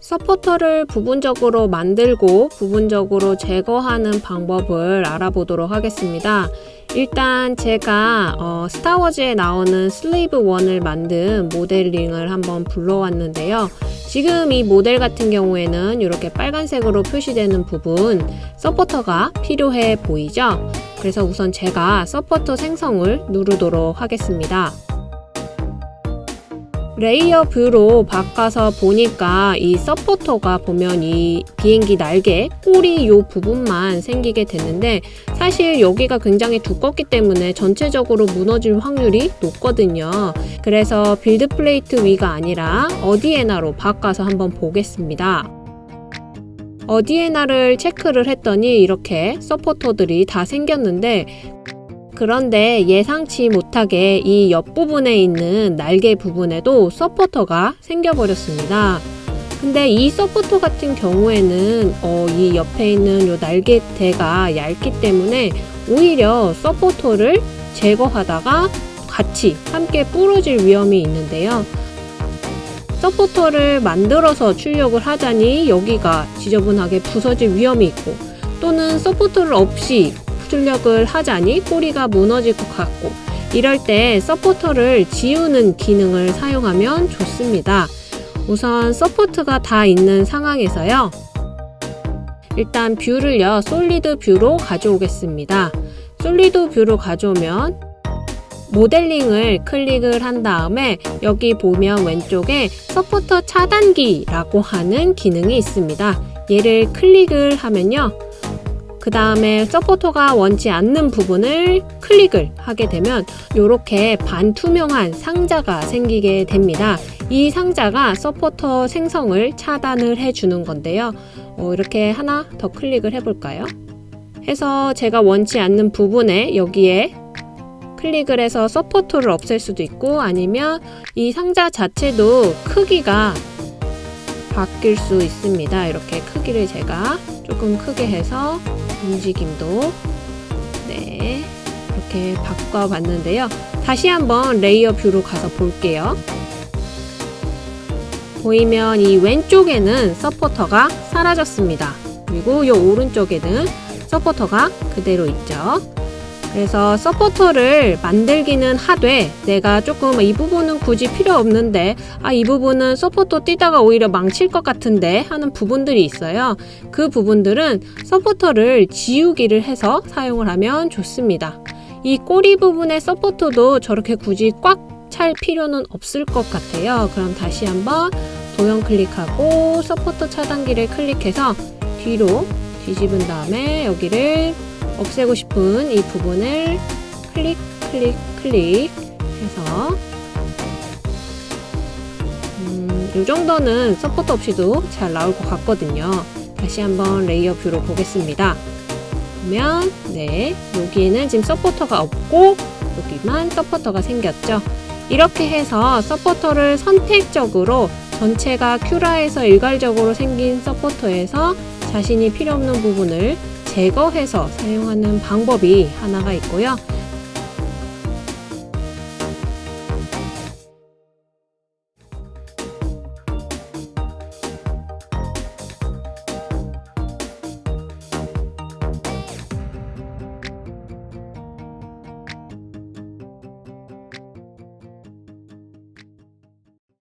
서포터를 부분적으로 만들고 부분적으로 제거하는 방법을 알아보도록 하겠습니다. 일단 제가 어, 스타워즈에 나오는 슬레이브 1을 만든 모델링을 한번 불러왔는데요. 지금 이 모델 같은 경우에는 이렇게 빨간색으로 표시되는 부분 서포터가 필요해 보이죠? 그래서 우선 제가 서포터 생성을 누르도록 하겠습니다. 레이어 뷰로 바꿔서 보니까 이 서포터가 보면 이 비행기 날개 꼬리 요 부분만 생기게 됐는데 사실 여기가 굉장히 두껍기 때문에 전체적으로 무너질 확률이 높거든요. 그래서 빌드 플레이트 위가 아니라 어디에나로 바꿔서 한번 보겠습니다. 어디에나를 체크를 했더니 이렇게 서포터들이 다 생겼는데 그런데 예상치 못하게 이 옆부분에 있는 날개 부분에도 서포터가 생겨버렸습니다. 근데 이 서포터 같은 경우에는 어, 이 옆에 있는 요 날개대가 얇기 때문에 오히려 서포터를 제거하다가 같이 함께 부러질 위험이 있는데요. 서포터를 만들어서 출력을 하자니 여기가 지저분하게 부서질 위험이 있고 또는 서포터를 없이 출력을 하자니 꼬리가 무너질 것 같고 이럴 때 서포터를 지우는 기능을 사용하면 좋습니다. 우선 서포트가 다 있는 상황에서요. 일단 뷰를요, 솔리드 뷰로 가져오겠습니다. 솔리드 뷰로 가져오면 모델링을 클릭을 한 다음에 여기 보면 왼쪽에 서포터 차단기라고 하는 기능이 있습니다. 얘를 클릭을 하면요. 그 다음에 서포터가 원치 않는 부분을 클릭을 하게 되면 이렇게 반투명한 상자가 생기게 됩니다. 이 상자가 서포터 생성을 차단을 해주는 건데요. 어, 이렇게 하나 더 클릭을 해볼까요? 해서 제가 원치 않는 부분에 여기에 클릭을 해서 서포터를 없앨 수도 있고 아니면 이 상자 자체도 크기가 바뀔 수 있습니다. 이렇게 크기를 제가 조금 크게 해서 움직임도 네 이렇게 바꿔봤는데요. 다시 한번 레이어 뷰로 가서 볼게요. 보이면 이 왼쪽에는 서포터가 사라졌습니다. 그리고 이 오른쪽에는 서포터가 그대로 있죠. 그래서 서포터를 만들기는 하되 내가 조금 이 부분은 굳이 필요 없는데 아 이 부분은 서포터 뛰다가 오히려 망칠 것 같은데 하는 부분들이 있어요. 그 부분들은 서포터를 지우기를 해서 사용을 하면 좋습니다. 이 꼬리 부분의 서포터도 저렇게 굳이 꽉 찰 필요는 없을 것 같아요. 그럼 다시 한번 도형 클릭하고 서포터 차단기를 클릭해서 뒤로 뒤집은 다음에 여기를 없애고 싶은 이 부분을 클릭 클릭 클릭 해서 음, 이 정도는 서포터 없이도 잘 나올 것 같거든요. 다시 한번 레이어 뷰로 보겠습니다. 보면 네 여기에는 지금 서포터가 없고 여기만 서포터가 생겼죠. 이렇게 해서 서포터를 선택적으로 전체가 큐라에서 일괄적으로 생긴 서포터에서 자신이 필요 없는 부분을 제거해서 사용하는 방법이 하나가 있고요.